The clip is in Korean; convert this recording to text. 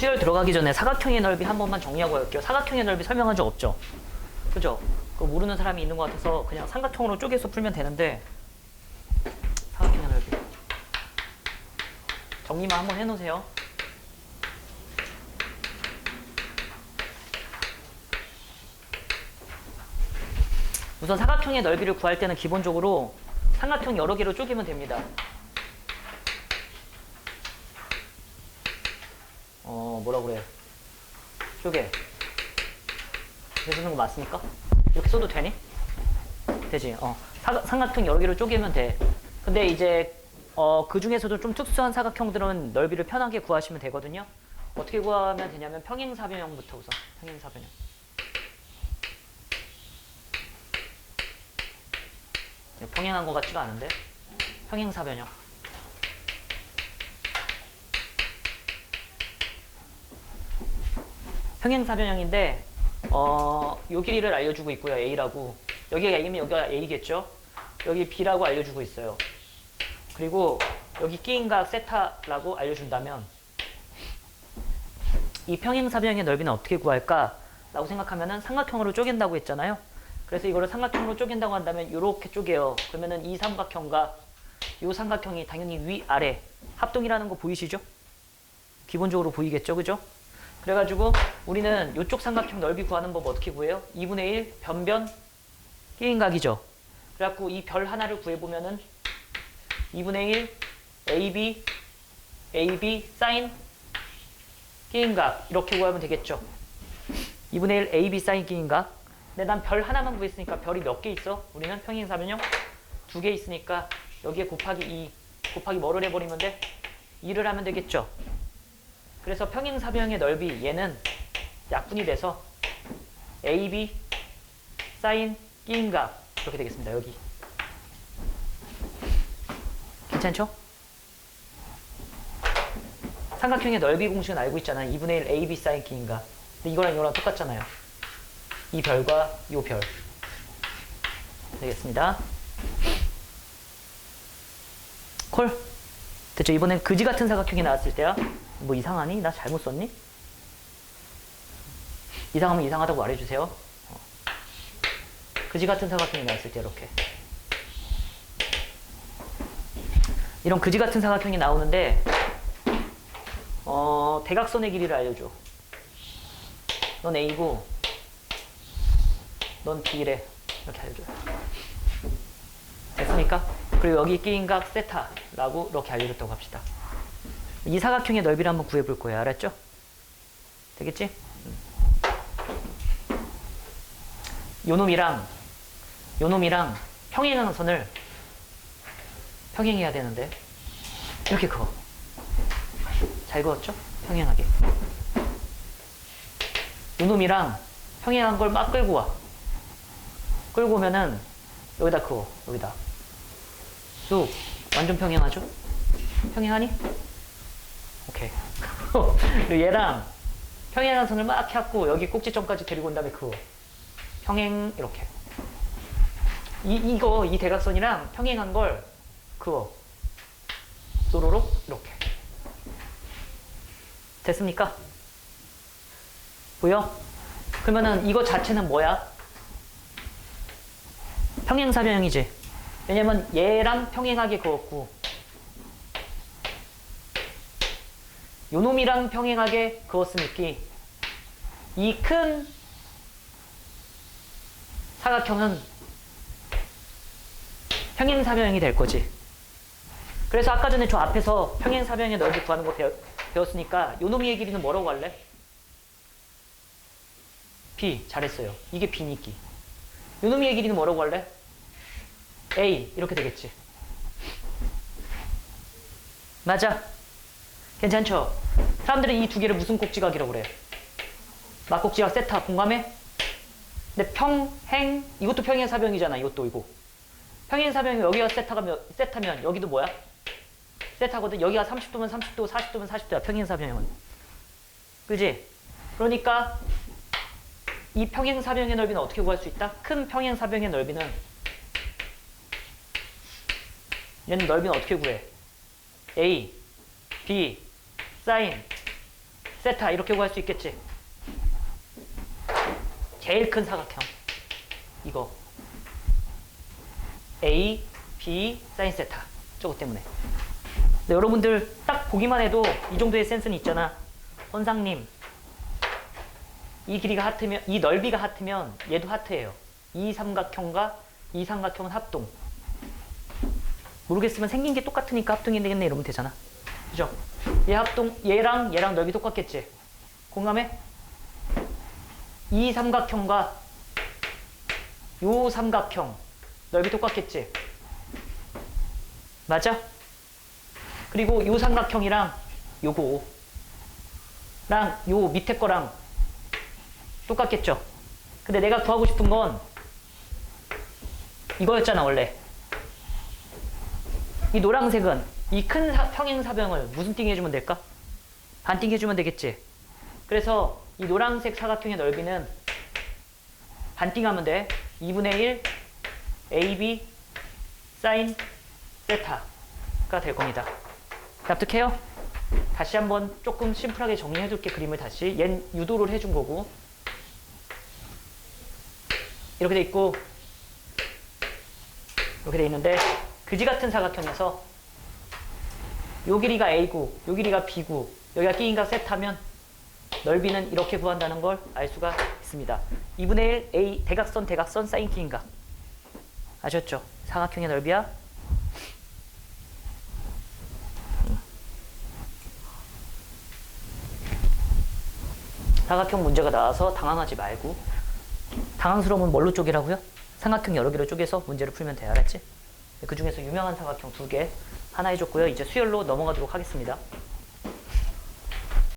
수열 들어가기 전에 사각형의 넓이 한 번만 정리하고 갈게요. 사각형의 넓이 설명한 적 없죠? 그죠? 그거 모르는 사람이 있는 것 같아서 그냥 삼각형으로 쪼개서 풀면 되는데 사각형의 넓이 정리만 한번 해놓으세요. 우선 사각형의 넓이를 구할 때는 기본적으로 삼각형 여러 개로 쪼개면 됩니다. 어, 뭐라 그래? 쪼개. 이렇게 쓰는 거 맞습니까? 이렇게 써도 되니? 되지. 어. 사각, 삼각형 여러 개로 쪼개면 돼. 근데 이제 어, 그 중에서도 좀 특수한 사각형들은 넓이를 편하게 구하시면 되거든요. 어떻게 구하면 되냐면 평행사변형부터 우선. 평행사변형. 네, 평행한 것 같지가 않은데. 평행사변형. 평행사변형인데 어, 요 길이를 알려주고 있고요. A라고. 여기가 A면 여기가 A겠죠? 여기 B라고 알려주고 있어요. 그리고 여기 끼인각 세타라고 알려준다면 이 평행사변형의 넓이는 어떻게 구할까? 라고 생각하면은 삼각형으로 쪼갠다고 했잖아요. 그래서 이거를 삼각형으로 쪼갠다고 한다면 이렇게 쪼개요. 그러면은 이 삼각형과 이 삼각형이 당연히 위아래 합동이라는 거 보이시죠? 기본적으로 보이겠죠? 그죠? 그래가지고 우리는 이쪽 삼각형 넓이 구하는 법 어떻게 구해요? 2분의 1 변변 끼인각이죠. 그래갖고 이 별 하나를 구해보면은 2분의 1 AB AB 사인 끼인각 이렇게 구하면 되겠죠. 2분의 1 AB 사인 끼인각 근데 난 별 하나만 구했으니까 별이 몇 개 있어? 우리는 평행사변형 두개 있으니까 여기에 곱하기 2 곱하기 뭐를 해버리면 돼? 2를 하면 되겠죠. 그래서 평행사변형의 넓이 얘는 약분이 돼서 AB 사인 끼인각 이렇게 되겠습니다. 여기 괜찮죠? 삼각형의 넓이 공식은 알고 있잖아요. 2분의 1 AB 사인 끼인각 근데 이거랑 이거랑 똑같잖아요. 이 별과 이 별 되겠습니다. 콜 됐죠? 이번엔 그지 같은 사각형이 나왔을 때야 뭐 이상하니? 나 잘못 썼니? 이상하면 이상하다고 말해주세요. 어. 그지 같은 사각형이 나왔을 때 이렇게 이런 그지 같은 사각형이 나오는데 어, 대각선의 길이를 알려줘. 넌 A고 넌 B래 이렇게 알려줘요. 됐습니까? 그리고 여기 끼인 각 세타라고 이렇게 알려줬다고 합시다. 이 사각형의 넓이를 한번 구해볼 거예요. 알았죠? 되겠지? 음. 요 놈이랑 요 놈이랑 평행하는 선을 평행해야 되는데 이렇게 그어. 잘 그었죠? 평행하게. 요 놈이랑 평행한 걸 막 끌고 와. 끌고 오면은 여기다 그어. 여기다. 쑥. 완전 평행하죠? 평행하니? 오케이. 그리고 얘랑 평행한 선을 막 해갖고 여기 꼭지점까지 데리고 온 다음에 그어. 평행 이렇게. 이 이거 이 대각선이랑 평행한 걸 그어. 쏘로록 이렇게. 됐습니까? 보여? 그러면은 이거 자체는 뭐야? 평행사변형이지. 왜냐면 얘랑 평행하게 그었고 요놈이랑 평행하게 그었으니까 이 큰 사각형은 평행사변형이 될 거지. 그래서 아까 전에 저 앞에서 평행사변형의 넓이 구하는 거 배웠, 배웠으니까 요놈이의 길이는 뭐라고 할래? B 잘했어요. 이게 B니까. 요놈이의 길이는 뭐라고 할래? A 이렇게 되겠지. 맞아. 괜찮죠? 사람들은 이 두 개를 무슨 꼭지각이라고 그래? 막꼭지각 세타 공감해? 근데 평행 이것도 평행 사변이잖아. 이것도 이거. 평행 사변이 여기가 세타가 몇, 세타면 여기도 뭐야? 세타거든. 여기가 30도면 30도, 40도면 40도야. 평행 사변형은. 그지? 그러니까 이 평행 사변의 넓이는 어떻게 구할 수 있다? 큰 평행 사변의 넓이는 얘는 넓이는 어떻게 구해? A, B, 사인, 세타 이렇게 구할 수 있겠지. 제일 큰 사각형 이거 A, B, 사인 세타 저거 때문에. 근데 여러분들 딱 보기만 해도 이 정도의 센스는 있잖아. 선상님 이 길이가 하트면 이 넓이가 하트면 얘도 하트예요. 이 삼각형과 이 삼각형은 합동. 모르겠으면 생긴 게 똑같으니까 합동이 되겠네 이러면 되잖아. 그죠? 얘 합동 얘랑 얘랑 넓이 똑같겠지. 공감해? 이 삼각형과 요 삼각형 넓이 똑같겠지. 맞아? 그리고 요 삼각형이랑 요거랑 요 밑에 거랑 똑같겠죠. 근데 내가 구하고 싶은 건 이거였잖아 원래. 이 노란색은 이 큰 평행사변을 무슨 띵 해주면 될까? 반띵 해주면 되겠지. 그래서 이 노란색 사각형의 넓이는 반띵하면 돼. 2분의 1 AB 사인 세타가 될 겁니다. 납득해요? 다시 한번 조금 심플하게 정리해 둘게 그림을 다시 얜 유도를 해준 거고 이렇게 돼 있고 이렇게 돼 있는데 그지 같은 사각형에서 요 길이가 A고 요 길이가 B고 여기가 끼인각 세타면 넓이는 이렇게 구한다는 걸 알 수가 있습니다. 2분의 1 A 대각선 대각선 사인 끼인각 아셨죠? 사각형의 넓이야. 사각형 문제가 나와서 당황하지 말고 당황스러우면 뭘로 쪼개라고요? 삼각형 여러 개로 쪼개서 문제를 풀면 돼 알았지? 그 중에서 유명한 삼각형 두 개 하나 해줬고요. 이제 수열로 넘어가도록 하겠습니다.